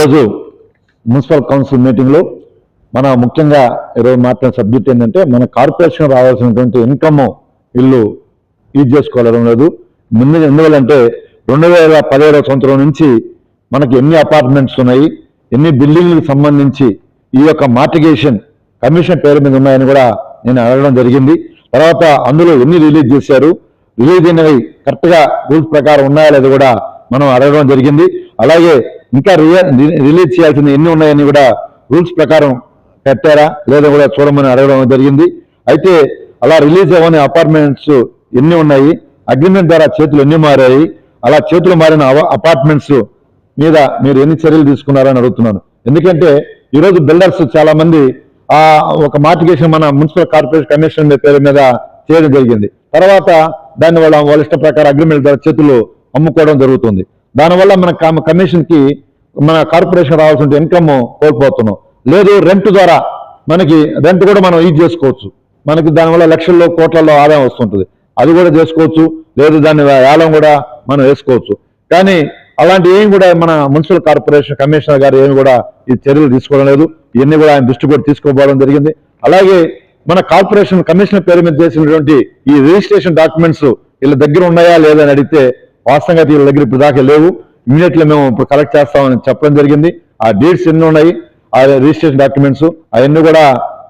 ఈరోజు municipal council మీటింగ్లో మన ముఖ్యంగా ఈరోజు మాట్లాడిన సబ్జెక్ట్ ఏంటంటే మన కార్పొరేషన్ రావాల్సినటువంటి ఇన్కమ్ ఇల్లు యూజ్ చేసుకోవడం లేదు. ముందు ఎందువల్లంటే రెండు వేల పదిహేడవ సంవత్సరం నుంచి మనకి ఎన్ని అపార్ట్మెంట్స్ ఉన్నాయి ఎన్ని బిల్డింగ్లకు సంబంధించి ఈ యొక్క మార్టిగేషన్ కమిషన్ పేరు మీద ఉన్నాయని కూడా నేను అడగడం జరిగింది. తర్వాత అందులో ఎన్ని రిలీజ్ చేశారు రిలీజ్ అయినవి కరెక్ట్గా రూల్స్ ప్రకారం ఉన్నాయా లేదా కూడా మనం అడగడం జరిగింది. అలాగే ఇంకా రిలీజ్ చేయాల్సింది ఎన్ని ఉన్నాయని కూడా రూల్స్ ప్రకారం కట్టారా లేదా కూడా చూడమని అడగడం జరిగింది. అయితే అలా రిలీజ్ అవ్వని అపార్ట్మెంట్స్ ఎన్ని ఉన్నాయి అగ్రిమెంట్ ద్వారా చేతులు ఎన్ని మారాయి అలా చేతులు మారిన అపార్ట్మెంట్స్ మీద మీరు ఎన్ని చర్యలు తీసుకున్నారని అడుగుతున్నాను. ఎందుకంటే ఈరోజు బిల్డర్స్ చాలా మంది ఆ ఒక మార్టిగేషన్ మన మున్సిపల్ కార్పొరేషన్ కమిషన్ పేరు మీద చేయడం జరిగింది. తర్వాత దాన్ని వాళ్ళ వాళ్ళ ఇష్ట ప్రకారం అగ్రిమెంట్ ద్వారా చేతులు అమ్ముకోవడం జరుగుతుంది. దానివల్ల మన కమిషన్కి మన కార్పొరేషన్ రావాల్సిన ఇన్కమ్ కోల్పోతున్నాం. లేదు రెంట్ ద్వారా మనకి రెంట్ కూడా మనం ఇది చేసుకోవచ్చు. మనకి దానివల్ల లక్షల్లో కోట్లలో ఆదాయం వస్తుంటుంది. అది కూడా చేసుకోవచ్చు. లేదు దాన్ని వేలం కూడా మనం వేసుకోవచ్చు. కానీ అలాంటి ఏం కూడా మన మున్సిపల్ కార్పొరేషన్ కమిషనర్ గారు ఏమి కూడా ఈ చర్యలు తీసుకోవడం లేదు. ఇవన్నీ కూడా ఆయన దృష్టి కూడా తీసుకోపోవడం జరిగింది. అలాగే మన కార్పొరేషన్ కమిషనర్ పేరు మీద చేసినటువంటి ఈ రిజిస్ట్రేషన్ డాక్యుమెంట్స్ వీళ్ళ దగ్గర ఉన్నాయా లేదా అని అడిగితే వాస్తవంగా వీళ్ళ దగ్గర ఇప్పుడు దాకా లేవు. ఇమీడియట్లీ మేము ఇప్పుడు కలెక్ట్ చేస్తామని చెప్పడం జరిగింది. ఆ డేట్స్ ఎన్ని ఉన్నాయి ఆ రిజిస్ట్రేషన్ డాక్యుమెంట్స్ అవన్నీ కూడా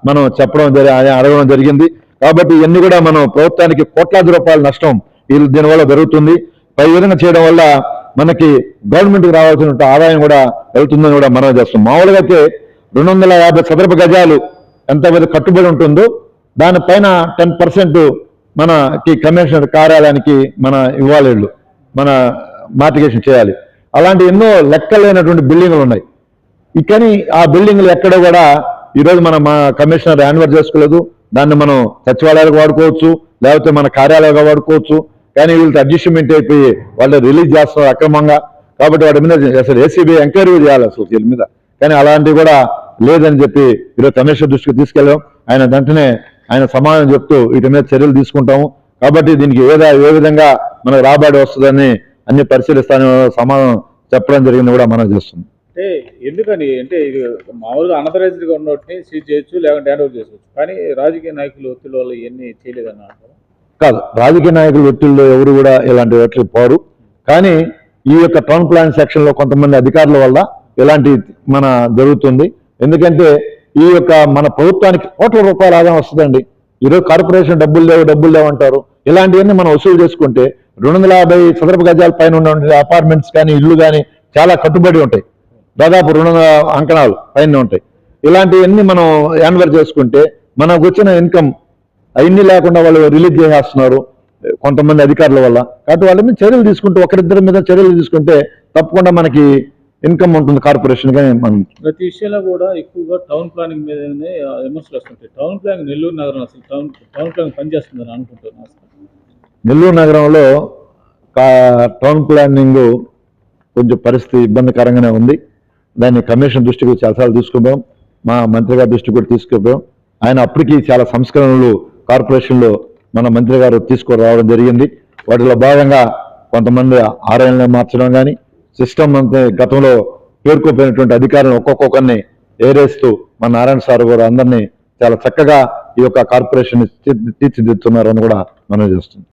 మనం చెప్పడం జరి ఆయన అడగడం జరిగింది. కాబట్టి ఇవన్నీ కూడా మనం ప్రభుత్వానికి కోట్లాది రూపాయల నష్టం వీళ్ళు దీనివల్ల జరుగుతుంది. పై విధంగా చేయడం వల్ల మనకి గవర్నమెంట్కి రావాల్సిన ఆదాయం కూడా వెళ్తుందని కూడా మనం చేస్తాం మామూలుగా అయితే రెండు వందల యాభై చదరపు గజాలు ఎంత మీద కట్టుబడి ఉంటుందో దానిపైన టెన్ పర్సెంట్ మనకి కమిషనర్ కార్యాలయానికి మన ఇవ్వాలి వీళ్ళు. మన మార్టిగేషన్ చేయాలి. అలాంటి ఎన్నో లెక్కలేనటువంటి బిల్డింగ్లు ఉన్నాయి కానీ ఆ బిల్డింగ్లు ఎక్కడ కూడా ఈరోజు మనం మా కమిషనర్ యాన్వర్ చేసుకోలేదు. దాన్ని మనం సచివాలయాలకు వాడుకోవచ్చు లేకపోతే మన కార్యాలయంగా వాడుకోవచ్చు. కానీ వీళ్ళతో అడ్జస్ట్మెంట్ అయిపోయి వాళ్ళు రిలీజ్ చేస్తున్నారు అక్రమంగా. కాబట్టి వాటి మీద అసలు ఏసీబీ ఎంక్వైరీ చేయాలి అసలు వీళ్ళ మీద. కానీ అలాంటివి కూడా లేదని చెప్పి ఈరోజు కమిషనర్ దృష్టికి తీసుకెళ్ళాం. ఆయన వెంటనే ఆయన సమాధానం చెప్తూ వీటి మీద చర్యలు తీసుకుంటాము. కాబట్టి దీనికి ఏదా ఏ విధంగా మనకు రాబడి వస్తుందని అన్ని పరిశీలిస్తానని సమాధానం చెప్పడం జరిగింది కూడా మనం చేస్తుంది అంటే ఎందుకని? అంటే ఇది మామూలుగా అనథరైజ్డ్గా ఉన్నట్టు సీజ్ చేయొచ్చు లేకుంటే హ్యాండ్ ఓవర్ చేసుకోవచ్చు. కానీ రాజకీయ నాయకులు ఒత్తిడి వల్ల ఇవన్నీ చేయలేదన్న? కాదు. రాజకీయ నాయకులు వ్యక్తుల్లో ఎవరు కూడా ఇలాంటి వ్యక్తులు పోరు కానీ ఈ యొక్క టౌన్ ప్లాన్ సెక్షన్లో కొంతమంది అధికారుల వల్ల ఇలాంటి మన జరుగుతుంది. ఎందుకంటే ఈ యొక్క మన ప్రభుత్వానికి కోట్ల రూపాయల ఆదాయం వస్తుందండి. ఈరోజు కార్పొరేషన్ డబ్బులు లేవు డబ్బులు లేవు అంటారు. ఇలాంటివన్నీ మనం వసూలు చేసుకుంటే రెండు వందల యాభై చదరపు గజాల పైన ఉన్న అపార్ట్మెంట్స్ కానీ ఇల్లు కానీ చాలా కట్టుబడి ఉంటాయి. దాదాపు రెండు వందల అంకణాలు పైన ఉంటాయి. ఇలాంటివన్నీ మనం యాన్వర్ చేసుకుంటే మనకు వచ్చిన ఇన్కమ్ అవన్నీ లేకుండా వాళ్ళు రిలీజ్ చేసేస్తున్నారు కొంతమంది అధికారుల వల్ల. కాబట్టి వాళ్ళ మీద చర్యలు తీసుకుంటూ ఒకరిద్దరి మీద చర్యలు తీసుకుంటే తప్పకుండా మనకి ఇన్కమ్ ఉంటుంది కార్పొరేషన్ కానీ మనం. ప్రతి విషయంలో కూడా ఎక్కువగా టౌన్ ప్లానింగ్ మీదనే విమర్శలు వస్తుంటాయి. టౌన్ ప్లానింగ్ నెల్లూరు నగరం అసలు టౌన్ టౌన్ ప్లానింగ్ పనిచేస్తుందని అనుకుంటున్నాను. నెల్లూరు నగరంలో టౌన్ ప్లానింగ్ కొంచెం పరిస్థితి ఇబ్బందికరంగానే ఉంది. దాన్ని కమిషన్ దృష్టికి చాలాసార్లు తీసుకుపోయాం. మా మంత్రి గారి దృష్టి కూడా తీసుకుపోయాం. ఆయన అప్పటికి చాలా సంస్కరణలు కార్పొరేషన్లో మన మంత్రి గారు తీసుకురావడం జరిగింది. వాటిలో భాగంగా కొంతమంది ఆర్ఐలను మార్చడం కానీ సిస్టమ్ అంతే గతంలో పేర్కొపోయినటువంటి అధికారులను ఒక్కొక్కరిని ఏరేస్తూ మన నారాయణ సార్ గారు అందరినీ చాలా చక్కగా ఈ యొక్క కార్పొరేషన్ తీర్చిదిద్దుతున్నారని కూడా మనం చేస్తుంది